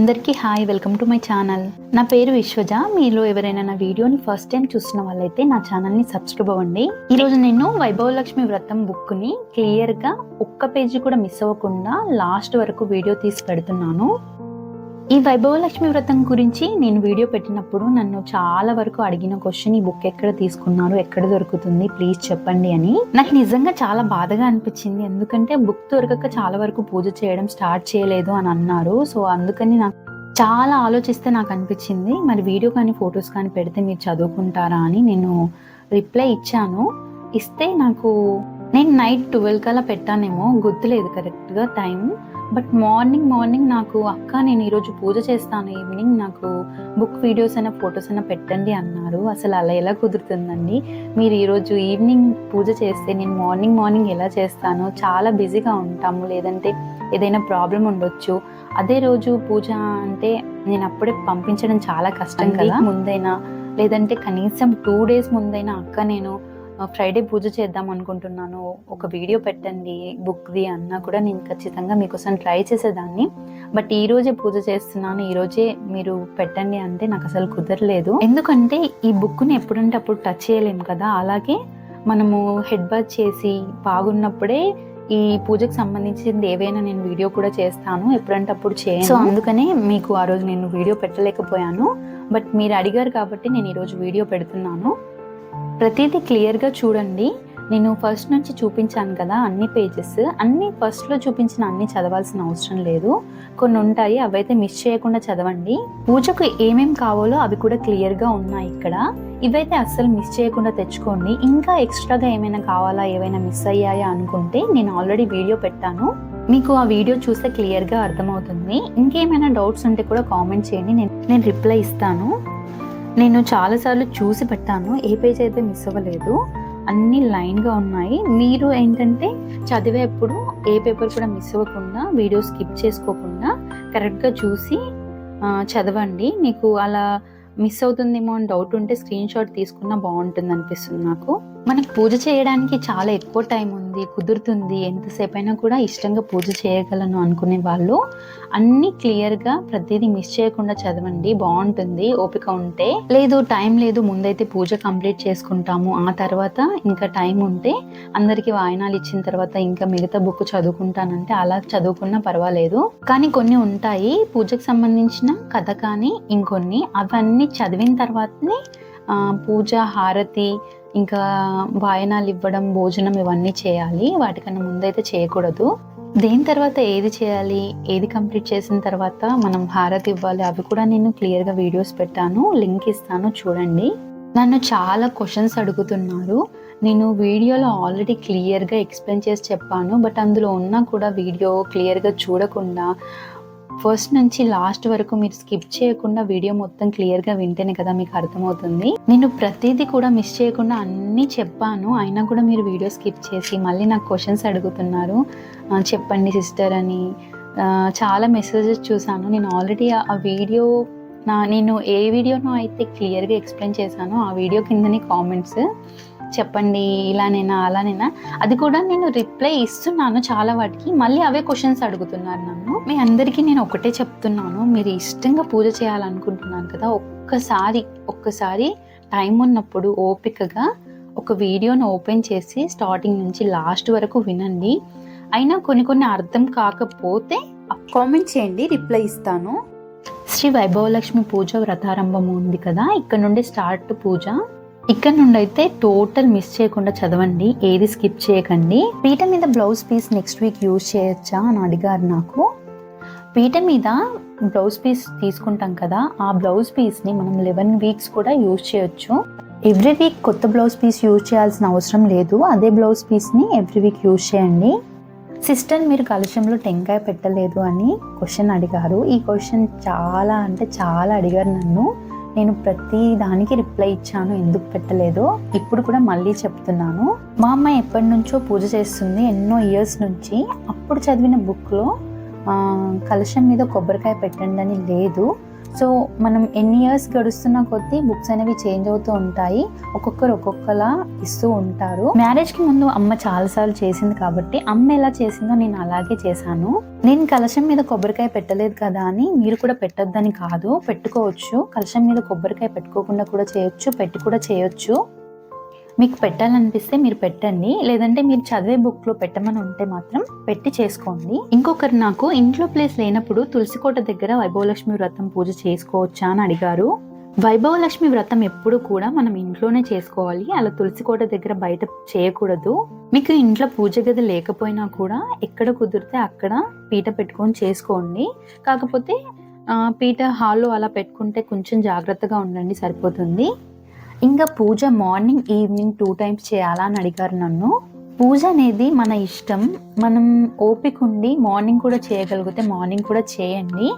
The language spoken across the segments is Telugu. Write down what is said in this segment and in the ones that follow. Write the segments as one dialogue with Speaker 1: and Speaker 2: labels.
Speaker 1: అందరికీ hi welcome to my channel. నా పేరు విశ్వజ. మీలో ఎవరైనా నా వీడియోని ఫస్ట్ టైం చూస్తున్న వాళ్ళైతే నా ఛానల్ని సబ్స్క్రైబ్ అవ్వండి. ఈరోజు నేను వైభవలక్ష్మి వ్రతం బుక్ని క్లియర్గా ఒక్క పేజీ కూడా మిస్ అవ్వకుండా లాస్ట్ వరకు వీడియో తీసి పెడుతున్నాను. ఈ వైభవలక్ష్మి వ్రతం గురించి నేను వీడియో పెట్టినప్పుడు నన్ను చాలా వరకు అడిగిన క్వశ్చన్ ఈ బుక్ ఎక్కడ తీసుకున్నారు ఎక్కడ దొరుకుతుంది ప్లీజ్ చెప్పండి అని. నాకు నిజంగా చాలా బాధగా అనిపించింది. ఎందుకంటే బుక్ దొరకక చాలా వరకు పూజ చేయడం స్టార్ట్ చేయలేదు అని అన్నారు. సో అందుకని నాకు చాలా ఆలోచిస్తే నాకు అనిపించింది. మరి వీడియో కానీ ఫొటోస్ కానీ పెడితే మీరు చదువుకుంటారా అని నేను రిప్లై ఇచ్చాను. ఇస్తే నాకు నేను నైట్ ట్వెల్వ్ కల్లా పెట్టానేమో గుర్తులేదు కరెక్ట్గా టైం బట్ మార్నింగ్ మార్నింగ్ నాకు అక్క నేను ఈరోజు పూజ చేస్తాను ఈవినింగ్ నాకు బుక్ వీడియోస్ అయినా ఫొటోస్ అయినా పెట్టండి అన్నారు. అసలు అలా ఎలా కుదురుతుందండి? మీరు ఈరోజు ఈవినింగ్ పూజ చేస్తే నేను మార్నింగ్ మార్నింగ్ ఎలా చేస్తాను? చాలా బిజీగా ఉంటాము. లేదంటే ఏదైనా ప్రాబ్లం ఉండొచ్చు. అదే రోజు పూజ అంటే నేను అప్పుడే పంపించడం చాలా కష్టం కదా? ముందైనా? లేదంటే కనీసం టూ డేస్ ముందైనా అక్క నేను ఫ్రైడే పూజ చేద్దాం అనుకుంటున్నాను. ఒక వీడియో పెట్టండి బుక్ది అన్నా కూడా నేను ఖచ్చితంగా మీకోసం ట్రై చేసేదాన్ని. బట్ ఈ రోజే పూజ చేస్తున్నాను. ఈ రోజే మీరు పెట్టండి అంటే నాకు అసలు కుదరలేదు. ఎందుకంటే ఈ బుక్ని ఎప్పుడంటే అప్పుడు టచ్ చేయలేము కదా. అలాగే మనము హెడ్ బాత్ చేసి బాగున్నప్పుడే ఈ పూజకు సంబంధించింది ఏవైనా నేను వీడియో కూడా చేస్తాను. ఎప్పుడంటే అప్పుడు చేయను. సో అందుకనే మీకు ఆ రోజు నేను వీడియో పెట్టలేకపోయాను. బట్ మీరు అడిగారు కాబట్టి నేను ఈరోజు వీడియో పెడుతున్నాను. ప్రతిదీ క్లియర్గా చూడండి. నేను ఫస్ట్ నుంచి చూపించాను కదా అన్ని పేజెస్ అన్ని ఫస్ట్లో చూపించిన అన్ని చదవాల్సిన అవసరం లేదు. కొన్ని ఉంటాయి అవైతే మిస్ చేయకుండా చదవండి. పూజకు ఏమేం కావాలో అవి కూడా క్లియర్గా ఉన్నాయి ఇక్కడ. ఇవైతే అస్సలు మిస్ చేయకుండా తెచ్చుకోండి. ఇంకా ఎక్స్ట్రాగా ఏమైనా కావాలా ఏమైనా మిస్ అయ్యాయా అనుకుంటే నేను ఆల్రెడీ వీడియో పెట్టాను. మీకు ఆ వీడియో చూస్తే క్లియర్గా అర్థమవుతుంది. ఇంకేమైనా డౌట్స్ ఉంటే కూడా కామెంట్ చేయండి. నేను నేను రిప్లై ఇస్తాను. నేను చాలాసార్లు చూసి పెట్టాను. ఏ పేజ్ అయితే మిస్ అవ్వలేదు అన్ని లైన్గా ఉన్నాయి. మీరు ఏంటంటే చదివేప్పుడు ఏ పేపర్ కూడా మిస్ అవ్వకుండా వీడియో స్కిప్ చేసుకోకుండా కరెక్ట్గా చూసి చదవండి. మీకు అలా మిస్ అవుతుందేమో అని డౌట్ ఉంటే స్క్రీన్ షాట్ తీసుకున్నా బాగుంటుంది అనిపిస్తుంది నాకు. మనకి పూజ చేయడానికి చాలా ఎక్కువ టైం ఉంది కుదురుతుంది. ఎంతసేపు అయినా కూడా ఇష్టంగా పూజ చేయగలను అనుకునే వాళ్ళు అన్నీ క్లియర్గా ప్రతిదీ మిస్ చేయకుండా చదవండి. బాగుంటుంది. ఓపిక ఉంటే. లేదు టైం లేదు. ముందైతే పూజ కంప్లీట్ చేసుకుంటాము. ఆ తర్వాత ఇంకా టైం ఉంటే అందరికీ వాయనాలు ఇచ్చిన తర్వాత ఇంకా మిగతా బుక్ చదువుకుంటానంటే అలా చదువుకున్నా పర్వాలేదు. కానీ కొన్ని ఉంటాయి. పూజకు సంబంధించిన కథ కానీ ఇంకొన్ని. అవన్నీ చదివిన తర్వాతనే పూజ హారతి ఇంకా వాయనాలు ఇవ్వడం భోజనం ఇవన్నీ చేయాలి. వాటికన్నా ముందైతే చేయకూడదు. దేని తర్వాత ఏది చేయాలి ఏది కంప్లీట్ చేసిన తర్వాత మనం హారతి ఇవ్వాలి అవి కూడా నేను క్లియర్గా వీడియోస్ పెట్టాను. లింక్ ఇస్తాను చూడండి. నన్ను చాలా క్వశ్చన్స్ అడుగుతున్నారు. నేను వీడియోలో ఆల్రెడీ క్లియర్గా ఎక్స్ప్లెయిన్ చేసి చెప్పాను బట్ అందులో ఉన్నా కూడా వీడియో క్లియర్గా చూడకుండా ఫస్ట్ నుంచి లాస్ట్ వరకు మీరు స్కిప్ చేయకుండా వీడియో మొత్తం క్లియర్గా వింటేనే కదా మీకు అర్థమవుతుంది. నేను ప్రతిదీ కూడా మిస్ చేయకుండా అన్నీ చెప్పాను. అయినా కూడా మీరు వీడియో స్కిప్ చేసి మళ్ళీ నాకు క్వశ్చన్స్ అడుగుతున్నారు. చెప్పండి సిస్టర్ అని. చాలా మెసేజెస్ చూసాను. నేను ఆల్రెడీ ఆ వీడియో నా నేను ఏ వీడియోనో అయితే క్లియర్గా ఎక్స్ప్లెయిన్ చేశానో ఆ వీడియో కిందనే కామెంట్స్ చెప్పండి ఇలానేనా అలానేనా. అది కూడా నేను రిప్లై ఇస్తున్నాను చాలా వాటికి. మళ్ళీ అవే క్వశ్చన్స్ అడుగుతున్నారు నన్ను. మీ అందరికీ నేను ఒకటే చెప్తున్నాను. మీరు ఇష్టంగా పూజ చేయాలనుకుంటున్నాను కదా ఒక్కసారి ఒక్కసారి టైం ఉన్నప్పుడు ఓపికగా ఒక వీడియోను ఓపెన్ చేసి స్టార్టింగ్ నుంచి లాస్ట్ వరకు వినండి. అయినా కొన్ని కొన్ని అర్థం కాకపోతే కామెంట్ చేయండి రిప్లై ఇస్తాను. శ్రీ వైభవలక్ష్మి పూజ వ్రతారంభం ఉంది కదా ఇక్కడ నుండి స్టార్ట్ పూజ. ఇక్కడ నుండి అయితే టోటల్ మిస్ చేయకుండా చదవండి ఏది స్కిప్ చేయకండి. పీట మీద blouse piece next week use చేయొచ్చా అని అడిగారు నాకు. పీట మీద బ్లౌజ్ పీస్ తీసుకుంటాం కదా ఆ బ్లౌజ్ పీస్ని మనం లెవెన్ వీక్స్ కూడా యూజ్ చేయొచ్చు. ఎవ్రీ వీక్ కొత్త బ్లౌజ్ పీస్ యూజ్ చేయాల్సిన అవసరం లేదు అదే బ్లౌజ్ పీస్ని ఎవ్రీ వీక్ యూజ్ చేయండి. సిస్టర్ మీరు కలుషంలో టెంకాయ పెట్టలేదు అని క్వశ్చన్ అడిగారు. ఈ క్వశ్చన్ చాలా అంటే చాలా అడిగారు నన్ను. నేను ప్రతి దానికి రిప్లై ఇచ్చాను ఎందుకు పెట్టలేదు? ఇప్పుడు కూడా మళ్ళీ చెప్తున్నాను. మా అమ్మ ఎప్పటి నుంచో పూజ చేస్తుంది ఎన్నో ఇయర్స్ నుంచి. అప్పుడు చదివిన బుక్లో కలశం మీద కొబ్బరికాయ పెట్టండి అని లేదు. సో మనం ఎన్ని ఇయర్స్ గడుస్తున్న కొద్దీ బుక్స్ అనేవి చేంజ్ అవుతూ ఉంటాయి. ఒక్కొక్కరు ఒక్కొక్కలా ఇస్తూ ఉంటారు. మ్యారేజ్కి ముందు అమ్మ చాలాసార్లు చేసింది కాబట్టి అమ్మ ఎలా చేసిందో నేను అలాగే చేశాను. నేను కలశం మీద కొబ్బరికాయ పెట్టలేదు కదా అని మీరు కూడా పెట్టొద్దని కాదు. పెట్టుకోవచ్చు. కలశం మీద కొబ్బరికాయ పెట్టుకోకుండా కూడా చేయొచ్చు. పెట్టి కూడా చేయొచ్చు. మీకు పెట్టాలనిపిస్తే మీరు పెట్టండి. లేదంటే మీరు చదివే బుక్లో పెట్టమని ఉంటే మాత్రం పెట్టి చేసుకోండి. ఇంకొకరు నాకు ఇంట్లో ప్లేస్ లేనప్పుడు తులసికోట దగ్గర వైభవలక్ష్మి వ్రతం పూజ చేసుకోవచ్చా అని అడిగారు. వైభవలక్ష్మి వ్రతం ఎప్పుడు కూడా మనం ఇంట్లోనే చేసుకోవాలి. అలా తులసికోట దగ్గర బయట చేయకూడదు. మీకు ఇంట్లో పూజ గది లేకపోయినా కూడా ఎక్కడ కుదిరితే అక్కడ పీట పెట్టుకొని చేసుకోండి. కాకపోతే పీట హాల్లో అలా పెట్టుకుంటే కొంచెం జాగ్రత్తగా ఉండండి సరిపోతుంది. ఇంకా puja morning evening two times చేయాలా అని అడిగారు నన్ను. పూజ అనేది మన ఇష్టం. మనం ఓపిక ఉండి మార్నింగ్ కూడా చేయగలిగితే మార్నింగ్ కూడా చేయండి.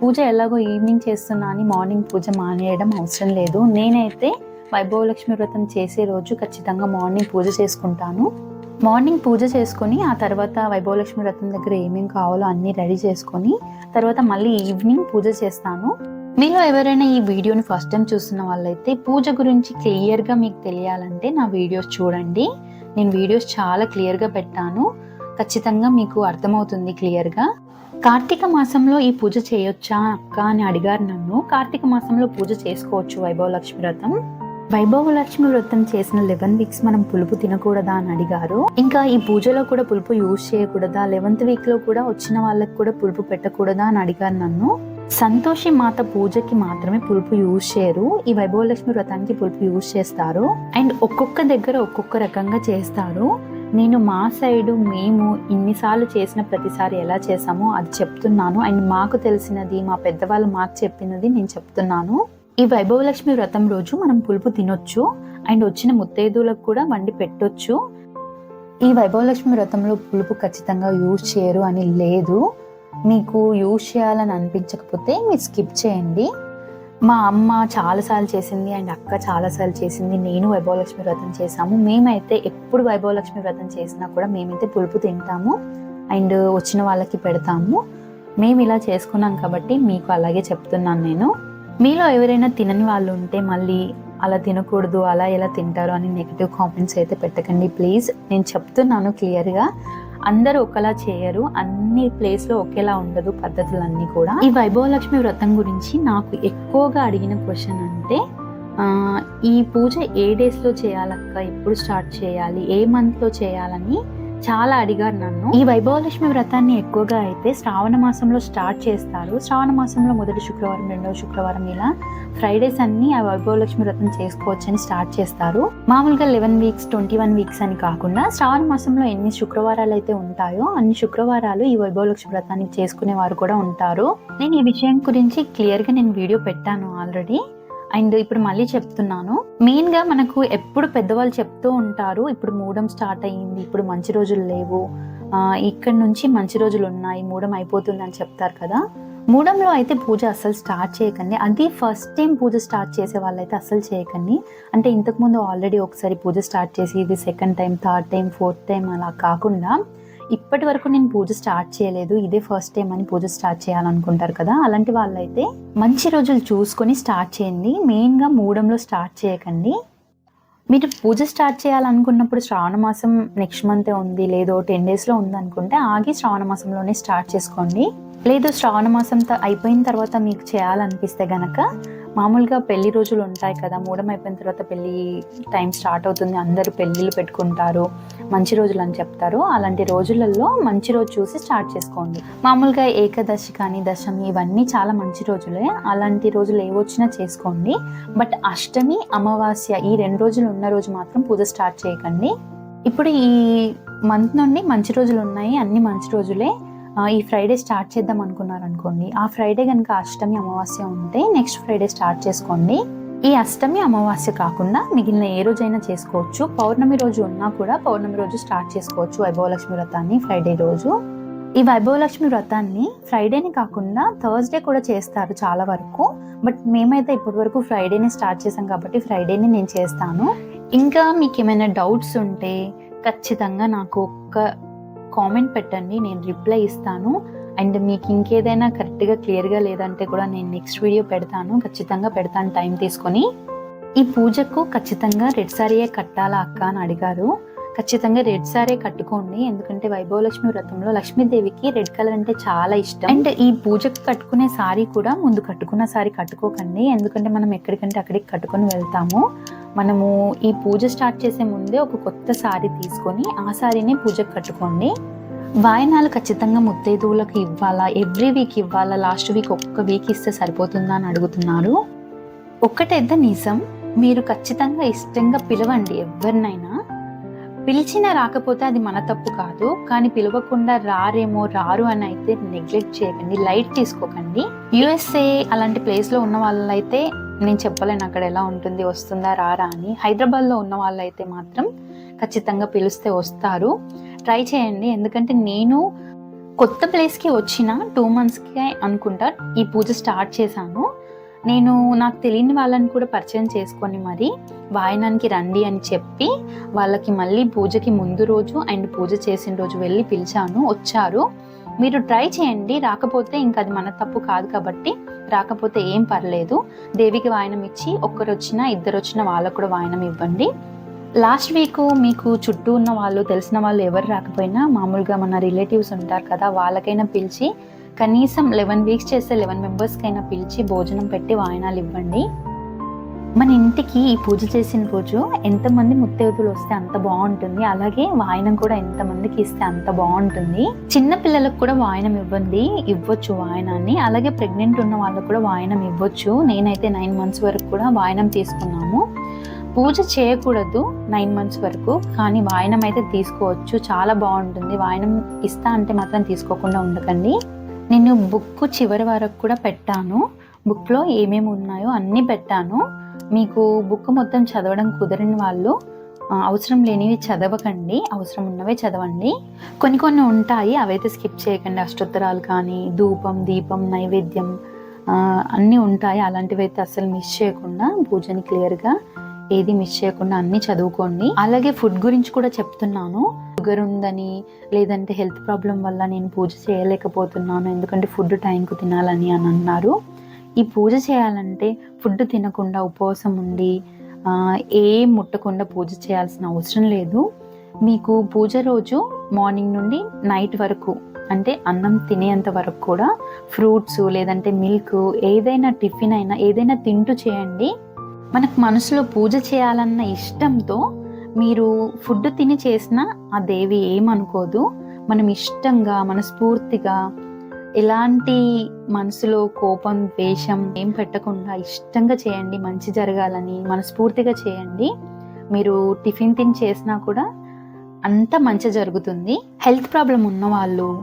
Speaker 1: పూజ ఎలాగో ఈవినింగ్ చేస్తున్నా అని మార్నింగ్ పూజ మానేయడం అవసరం లేదు. నేనైతే వైభవలక్ష్మి వ్రతం చేసే రోజు ఖచ్చితంగా మార్నింగ్ పూజ చేసుకుంటాను. మార్నింగ్ పూజ చేసుకొని ఆ తర్వాత వైభవలక్ష్మి వ్రతం దగ్గర ఏమేమి కావాలో అన్నీ రెడీ చేసుకొని తర్వాత మళ్ళీ ఈవినింగ్ పూజ చేస్తాను. మీలో ఎవరైనా ఈ వీడియోని ఫస్ట్ టైం చూస్తున్న వాళ్ళైతే పూజ గురించి క్లియర్గా మీకు తెలియాలంటే నా వీడియోస్ చూడండి. నేను వీడియోస్ చాలా క్లియర్గా పెట్టాను. ఖచ్చితంగా మీకు అర్థమవుతుంది క్లియర్గా. కార్తీక మాసంలో ఈ పూజ చేయొచ్చా అక్క అని అడిగారు నన్ను. కార్తీక మాసంలో పూజ చేసుకోవచ్చు వైభవలక్ష్మి వ్రతం. వైభవలక్ష్మి వ్రతం చేసిన లెవెన్ వీక్స్ మనం పులుపు తినకూడదా అని అడిగారు. ఇంకా ఈ పూజలో కూడా పులుపు యూజ్ చేయకూడదా? లెవెన్త్ వీక్లో కూడా వచ్చిన వాళ్ళకి కూడా పులుపు పెట్టకూడదా అని అడిగారు నన్ను. సంతోషి మాత పూజకి మాత్రమే పులుపు యూజ్ చేయరు. ఈ వైభవలక్ష్మి వ్రతానికి పులుపు యూజ్ చేస్తారు. అండ్ ఒక్కొక్క దగ్గర ఒక్కొక్క రకంగా చేస్తారు. నేను మా సైడు మేము ఇన్నిసార్లు చేసిన ప్రతిసారి ఎలా చేసామో అది చెప్తున్నాను. అండ్ మాకు తెలిసినది మా పెద్దవాళ్ళు మాకు చెప్పినది నేను చెప్తున్నాను. ఈ వైభవలక్ష్మి వ్రతం రోజు మనం పులుపు తినొచ్చు. అండ్ వచ్చిన ముత్తైదులకు కూడా వండి పెట్టొచ్చు. ఈ వైభవలక్ష్మి వ్రతంలో పులుపు ఖచ్చితంగా యూజ్ చేయరు అని లేదు. మీకు యూజ్ చేయాలని అనిపించకపోతే మీరు స్కిప్ చేయండి. మా అమ్మ చాలాసార్లు చేసింది అండ్ అక్క చాలాసార్లు చేసింది. నేను వైభవలక్ష్మి వ్రతం చేశాము మేమైతే ఎప్పుడు వైభవలక్ష్మి వ్రతం చేసినా కూడా మేమైతే పులుపు తింటాము అండ్ వచ్చిన వాళ్ళకి పెడతాము. మేము ఇలా చేసుకున్నాం కాబట్టి మీకు అలాగే చెప్తున్నాను నేను. మీలో ఎవరైనా తినని వాళ్ళు ఉంటే మళ్ళీ అలా తినకూడదు అలా ఎలా తింటారు అని నెగిటివ్ కామెంట్స్ అయితే పెట్టకండి. ప్లీజ్ నేను చెప్తున్నాను క్లియర్గా అందరూ ఒకలా చేయరు. అన్ని ప్లేస్లో ఒకేలా ఉండదు పద్ధతులన్నీ కూడా. ఈ వైభవలక్ష్మి వ్రతం గురించి నాకు ఎక్కువగా అడిగిన క్వశ్చన్ అంటే ఈ పూజ ఏ డేస్లో చేయాలక్క? ఎప్పుడు స్టార్ట్ చేయాలి? ఏ మంత్లో చేయాలని చాలా అడిగారు నన్ను. ఈ వైభవలక్ష్మి వ్రతాన్ని ఎక్కువగా అయితే శ్రావణ మాసంలో స్టార్ట్ చేస్తారు. శ్రావణ మాసంలో మొదటి శుక్రవారం రెండవ శుక్రవారం ఇలా ఫ్రైడేస్ అన్ని ఆ వైభవలక్ష్మి వ్రతం చేసుకోవచ్చు అని స్టార్ట్ చేస్తారు. మామూలుగా eleven weeks twenty one weeks అని కాకుండా శ్రావణ మాసంలో ఎన్ని శుక్రవారాలు అయితే ఉంటాయో అన్ని శుక్రవారాలు ఈ వైభవలక్ష్మి వ్రతాన్ని చేసుకునే వారు కూడా ఉంటారు. నేను ఈ విషయం గురించి క్లియర్గా నేను వీడియో పెట్టాను ఆల్రెడీ. అండ్ ఇప్పుడు మళ్ళీ చెప్తున్నాను. మెయిన్గా మనకు ఎప్పుడు పెద్దవాళ్ళు చెప్తూ ఉంటారు ఇప్పుడు మూడం స్టార్ట్ అయ్యింది ఇప్పుడు మంచి రోజులు లేవు. ఇక్కడ నుంచి మంచి రోజులు ఉన్నాయి మూడం అయిపోతుంది అని చెప్తారు కదా. మూడంలో అయితే పూజ అస్సలు స్టార్ట్ చేయకండి. అది ఫస్ట్ టైం పూజ స్టార్ట్ చేసే వాళ్ళైతే అస్సలు చేయకండి. అంటే ఇంతకుముందు ఆల్రెడీ ఒకసారి పూజ స్టార్ట్ చేసి ఇది second time third time fourth time అలా కాకుండా ఇప్పటి వరకు నేను పూజ స్టార్ట్ చేయలేదు. ఇదే ఫస్ట్ టైం అని పూజ స్టార్ట్ చేయాలనుకుంటారు కదా? అలాంటి వాళ్ళైతే మంచి రోజులు చూసుకొని స్టార్ట్ చేయండి. మెయిన్గా మూడంలో స్టార్ట్ చేయకండి. మీరు పూజ స్టార్ట్ చేయాలనుకున్నప్పుడు శ్రావణ మాసం నెక్స్ట్ మంతే ఉంది లేదో టెన్ డేస్లో ఉంది అనుకుంటే ఆగి శ్రావణ మాసంలోనే స్టార్ట్ చేసుకోండి. లేదు శ్రావణ మాసం అయిపోయిన తర్వాత మీకు చేయాలనిపిస్తే గనక మామూలుగా పెళ్ళి రోజులు ఉంటాయి కదా మూడం అయిపోయిన తర్వాత పెళ్ళి టైం స్టార్ట్ అవుతుంది అందరూ పెళ్ళిళ్ళు పెట్టుకుంటారు మంచి రోజులు అని చెప్తారు. అలాంటి రోజులలో మంచి రోజు చూసి స్టార్ట్ చేసుకోండి. మామూలుగా ఏకాదశి కానీ దశమి ఇవన్నీ చాలా మంచి రోజులే. అలాంటి రోజులు ఏవొచ్చినా చేసుకోండి. బట్ అష్టమి అమావాస్య ఈ రెండు రోజులు ఉన్న రోజు మాత్రం పూజ స్టార్ట్ చేయకండి. ఇప్పుడు ఈ మంత్ నుండి మంచి రోజులు ఉన్నాయి అన్ని మంచి రోజులే. ఈ ఫ్రైడే స్టార్ట్ చేద్దాం అనుకున్నారు అనుకోండి. ఆ ఫ్రైడే కనుక అష్టమి అమావాస్య ఉంటే నెక్స్ట్ ఫ్రైడే స్టార్ట్ చేసుకోండి. ఈ అష్టమి అమావాస్య కాకుండా మిగిలిన ఏ రోజైనా చేసుకోవచ్చు. పౌర్ణమి రోజు ఉన్నా కూడా పౌర్ణమి రోజు స్టార్ట్ చేసుకోవచ్చు వైభవలక్ష్మి వ్రతాన్ని ఫ్రైడే రోజు. ఈ వైభవలక్ష్మి వ్రతాన్ని ఫ్రైడేని కాకుండా థర్స్డే కూడా చేస్తారు చాలా వరకు. బట్ మేమైతే ఇప్పటి వరకు ఫ్రైడేనే స్టార్ట్ చేసాం కాబట్టి ఫ్రైడేని నేను చేస్తాను. ఇంకా మీకు ఏమైనా డౌట్స్ ఉంటే ఖచ్చితంగా నాకు ఒక్క కామెంట్ పెట్టండి నేను రిప్లై ఇస్తాను. అండ్ మీకు ఇంకేదైనా కరెక్ట్గా క్లియర్గా లేదంటే కూడా నేను నెక్స్ట్ వీడియో పెడతాను. ఖచ్చితంగా పెడతాను టైం తీసుకొని. ఈ పూజకు ఖచ్చితంగా రెడ్ సారీయే కట్టాలా అక్క అని అడిగారు. ఖచ్చితంగా రెడ్ సారీ కట్టుకోండి. ఎందుకంటే వైభవలక్ష్మి వ్రతంలో లక్ష్మీదేవికి రెడ్ కలర్ అంటే చాలా ఇష్టం. అండ్ ఈ పూజకు కట్టుకునే సారీ కూడా ముందు కట్టుకున్న సారీ కట్టుకోకండి. ఎందుకంటే మనం ఎక్కడికంటే అక్కడికి కట్టుకొని వెళ్తాము. మనము ఈ పూజ స్టార్ట్ చేసే ముందే ఒక కొత్త సారీ తీసుకొని ఆ సారీని పూజకు కట్టుకోండి. వాయనాలు ఖచ్చితంగా ముత్తైదువులకు ఇవ్వాలా? ఎవ్రీ వీక్ ఇవ్వాలా? లాస్ట్ వీక్ ఒక్క వీక్ ఇస్తే సరిపోతుందా అని అడుగుతున్నారు. ఒక్కటైతే నిజం మీరు ఖచ్చితంగా ఇష్టంగా పిలవండి. ఎవరినైనా పిలిచినా రాకపోతే అది మన తప్పు కాదు. కానీ పిలవకుండా రారేమో రారు అని అయితే నెగ్లెక్ట్ చేయకండి. లైట్ తీసుకోకండి. యుఎస్ఏ అలాంటి ప్లేస్లో ఉన్న వాళ్ళైతే నేను చెప్పలేను అక్కడ ఎలా ఉంటుంది వస్తుందా రారా అని. హైదరాబాద్లో ఉన్న వాళ్ళైతే మాత్రం ఖచ్చితంగా పిలిస్తే వస్తారు. ట్రై చేయండి. ఎందుకంటే నేను కొత్త ప్లేస్కి వచ్చిన టూ మంత్స్కి అనుకుంటా ఈ పూజ స్టార్ట్ చేశాను. నేను నాకు తెలియని వాళ్ళని కూడా పరిచయం చేసుకొని మరి వాయనానికి రండి అని చెప్పి వాళ్ళకి మళ్ళీ పూజకి ముందు రోజు అండ్ పూజ చేసిన రోజు వెళ్ళి పిలిచాను వచ్చారు. మీరు ట్రై చేయండి రాకపోతే ఇంకా అది మన తప్పు కాదు కాబట్టి రాకపోతే ఏం పర్లేదు. దేవికి వాయనం ఇచ్చి ఒక్కరు వచ్చినా ఇద్దరు వచ్చినా వాళ్ళకు కూడా వాయనం ఇవ్వండి. లాస్ట్ వీక్ మీకు చుట్టూ ఉన్న వాళ్ళు తెలిసిన వాళ్ళు ఎవరు రాకపోయినా మామూలుగా మన రిలేటివ్స్ ఉంటారు కదా వాళ్ళకైనా పిలిచి కనీసం లెవెన్ వీక్స్ చేస్తే లెవెన్ మెంబర్స్కైనా పిలిచి భోజనం పెట్టి వాయనాలు ఇవ్వండి. మన ఇంటికి ఈ పూజ చేసిన రోజు ఎంతమంది ముత్తైదులు వస్తే అంత బాగుంటుంది. అలాగే వాయనం కూడా ఎంతమందికి ఇస్తే అంత బాగుంటుంది. చిన్న పిల్లలకు కూడా వాయనం ఇవ్వండి. ఇవ్వచ్చు వాయనాన్ని. అలాగే ప్రెగ్నెంట్ ఉన్న వాళ్ళకు కూడా వాయనం ఇవ్వచ్చు. నేనైతే నైన్ మంత్స్ వరకు కూడా వాయనం తీసుకున్నాము. పూజ చేయకూడదు నైన్ మంత్స్ వరకు. కానీ వాయనం అయితే తీసుకోవచ్చు. చాలా బాగుంటుంది. వాయనం ఇస్తా అంటే మాత్రం తీసుకోకుండా ఉండకండి. నేను బుక్ చివరి వరకు కూడా పెట్టాను. బుక్లో ఏమేమి ఉన్నాయో అన్నీ పెట్టాను. మీకు బుక్ మొత్తం చదవడం కుదరని వాళ్ళు అవసరం లేనివి చదవకండి. అవసరం ఉన్నవే చదవండి. కొన్ని కొన్ని ఉంటాయి అవైతే స్కిప్ చేయకండి. అష్టోత్తరాలు కానీ ధూపం దీపం నైవేద్యం అన్నీ ఉంటాయి. అలాంటివి అయితే అసలు మిస్ చేయకుండా పూజని క్లియర్గా ఏది మిస్ చేయకుండా అన్నీ చదువుకోండి. అలాగే ఫుడ్ గురించి కూడా చెప్తున్నాను. షుగర్ ఉందని లేదంటే హెల్త్ ప్రాబ్లం వల్ల నేను పూజ చేయలేకపోతున్నాను ఎందుకంటే ఫుడ్ టైంకు తినాలని అని అన్నారు. ఈ పూజ చేయాలంటే ఫుడ్ తినకుండా ఉపవాసం ఉండి ఏం ముట్టకుండా పూజ చేయాల్సిన అవసరం లేదు. మీకు పూజ రోజు మార్నింగ్ నుండి నైట్ వరకు అంటే అన్నం తినేంత వరకు కూడా ఫ్రూట్స్ లేదంటే మిల్క్ ఏదైనా టిఫిన్ అయినా ఏదైనా తింటూ చేయండి. మనకు మనసులో పూజ చేయాలన్న ఇష్టంతో మీరు ఫుడ్ తిని చేసిన ఆ దేవి ఏమనుకోదు. మనం ఇష్టంగా మనస్ఫూర్తిగా ఎలాంటి మనసులో కోపం ద్వేషం ఏం పెట్టకుండా ఇష్టంగా చేయండి మంచి జరగాలని మనస్ఫూర్తిగా చేయండి. మీరు టిఫిన్ తిని చేసినా కూడా అంత మంచి జరుగుతుంది. హెల్త్ ప్రాబ్లం ఉన్న వాళ్ళు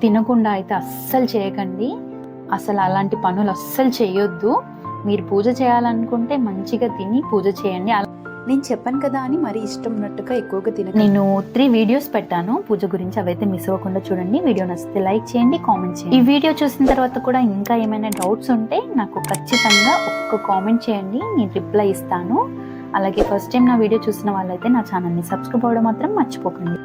Speaker 1: తినకుండా అయితే అస్సలు చేయకండి. అసలు అలాంటి పనులు అస్సలు చేయొద్దు. మీరు పూజ చేయాలనుకుంటే మంచిగా తిని పూజ చేయండి. అలా-
Speaker 2: నేను చెప్పాను కదా అని మరీ ఇష్టం ఉన్నట్టుగా ఎక్కువగా తిన
Speaker 1: నేను త్రీ వీడియోస్ పెట్టాను. పూజ గురించి అవైతే మిస్ అవ్వకుండా చూడండి. వీడియో నచ్చితే లైక్ చేయండి కామెంట్ చేయండి. ఈ వీడియో చూసిన తర్వాత కూడా ఇంకా ఏమైనా డౌట్స్ ఉంటే నాకు ఖచ్చితంగా ఒక్క కామెంట్ చేయండి. నేను రిప్లై ఇస్తాను. అలాగే ఫస్ట్ టైం నా వీడియో చూసిన వాళ్ళైతే నా ఛానల్ని సబ్స్క్రైబ్ అవ్వడం మాత్రం మర్చిపోకండి.